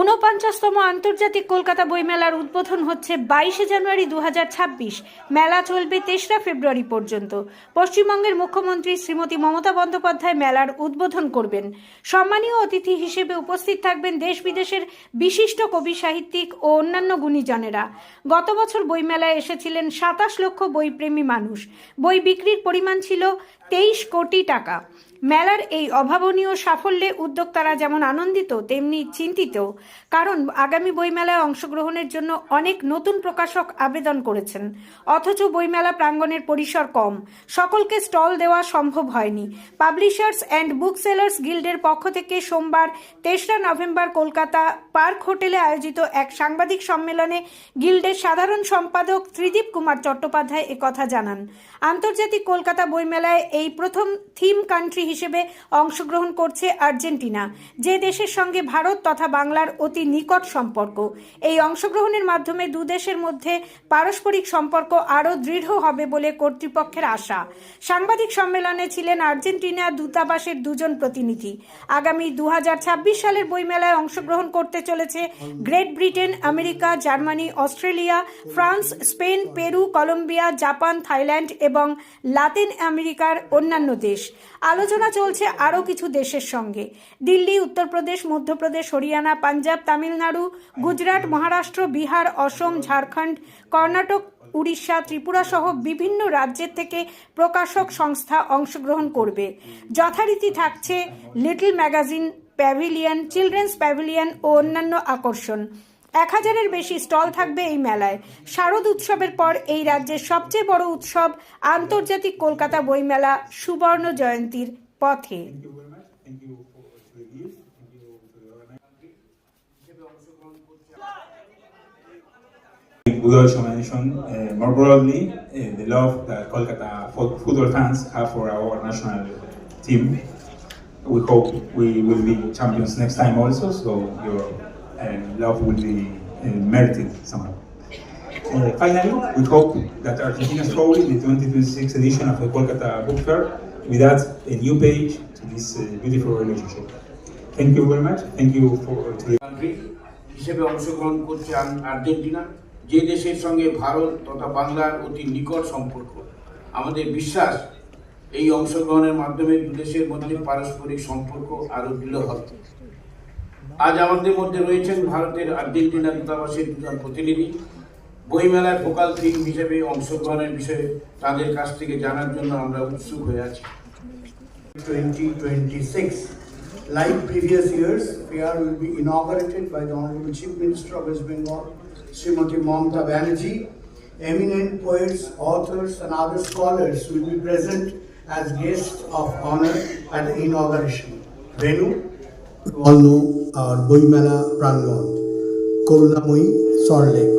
ঊনপঞ্চাশতম আন্তর্জাতিক কলকাতা বইমেলার উদ্বোধন হচ্ছে বাইশে জানুয়ারি দু মেলা চলবে তেসরা ফেব্রুয়ারি পর্যন্ত। পশ্চিমবঙ্গের মুখ্যমন্ত্রী শ্রীমতী মমতা বন্দ্যোপাধ্যায় মেলার উদ্বোধন করবেন। সম্মানীয় অতিথি হিসেবে উপস্থিত থাকবেন দেশ বিদেশের বিশিষ্ট কবি, সাহিত্যিক ও অন্যান্য গুণীজনেরা। গত বছর বইমেলায় এসেছিলেন সাতাশ লক্ষ বইপ্রেমী মানুষ। বই বিক্রির পরিমাণ ছিল তেইশ কোটি টাকা। মেলার এই অভাবনীয় সাফল্যে উদ্যোক্তারা যেমন আনন্দিত, তেমনি চিন্তিত। কারণ আগামী বইমেলায় অংশগ্রহণের জন্য অনেক নতুন প্রকাশক আবেদন করেছেন। অথচ বইমেলা প্রাঙ্গণের পরিসর কম। সকলকে স্টল দেওয়া সম্ভব হয়নি। পাবলিশার্স অ্যান্ড বুক সেলার্স গিল্ডের পক্ষ থেকে সোমবার তেসরা নভেম্বর কলকাতা পার্ক হোটেলে আয়োজিত এক সাংবাদিক সম্মেলনে গিল্ডের সাধারণ সম্পাদক ত্রিদীপ কুমার চট্টোপাধ্যায় একথা জানান। আন্তর্জাতিক কলকাতা বইমেলায় এই প্রথম থিম কান্ট্রি হিসেবে অংশগ্রহণ করছে আর্জেন্টিনা, যে দেশের সঙ্গে ভারত তথা বাংলার অতি নিকট সম্পর্ক। এই অংশগ্রহণের মাধ্যমে দু দেশের মধ্যে পারস্পরিক সম্পর্ক আরও দৃঢ় হবে বলে কর্তৃপক্ষের আশা। সাংবাদিক সম্মেলনে ছিলেন আর্জেন্টিনা দূতাবাসের দুজন প্রতিনিধি। আগামী দু হাজার ছাব্বিশ সালের বইমেলায় অংশগ্রহণ করতে চলেছে Great Britain, America, Germany, Australia, France, Spain, Peru, Colombia, Japan, Thailand এবং লাতিন আমেরিকার অন্যান্য দেশ। আলোচনা চলছে আরও কিছু দেশের সঙ্গে। দিল্লি, উত্তরপ্রদেশ, মধ্যপ্রদেশ, হরিয়ানা, পাঞ্জাব, তামিলনাড়ু, গুজরাট, মহারাষ্ট্র, বিহার, অসম, ঝাড়খণ্ড, কর্ণাটক, উড়িষ্যা, ত্রিপুরা সহ বিভিন্ন রাজ্যের থেকে প্রকাশক সংস্থা অংশগ্রহণ করবে। যথারীতি থাকছে little magazine, pavilion, children's pavilion ও অন্যান্য আকর্ষণ। এক হাজারের বেশি স্টল থাকবে এই মেলায়। শারদ উৎসবের পর এই রাজ্যের সবচেয়ে বড় উৎসব আন্তর্জাতিক কলকাতা বইমেলা সুবর্ণ জয়ন্তীর পথে Thank you very much. Thank you for, for the gift. Thank you to the organizers. would also mention uh, more broadly uh, the love that Kolkata fo- football fans have for our national team. We hope we will be champions next time also, so your um, love will be uh, merited somehow. Uh, finally, we hope that Argentina Story, the 2026 edition of the Kolkata Book Fair, will add a new page to this uh, beautiful relationship. Thank you very much. Thank you for to the country হিসেবে অংশগ্রহণ করছে Argentina যে দেশের সঙ্গে ভারত তথা বাংলার অতি নিকট সম্পর্ক আমাদের বিশ্বাস এই অংশগ্রহণের মাধ্যমে দু দেশের মধ্যে পারস্পরিক সম্পর্ক আরও দৃঢ় হবে আজ আমাদের মধ্যে রয়েছেন ভারতের আর্জেন্টিনা দূতাবাসের দুজন প্রতিনিধি বইমেলার ফোকাল থিম হিসেবে অংশগ্রহণের বিষয়ে তাদের কাছ থেকে জানার জন্য আমরা উৎসুক হয়ে আছি 2026. Like previous years, fair will be inaugurated by the Honorable Chief Minister of West Bengal, Srimati Mamata Banerjee. Eminent poets, authors and other scholars will be present as guests of honor at the inauguration. Venue, all know our Boimela Prangon, Korunamoi, Salt Lake.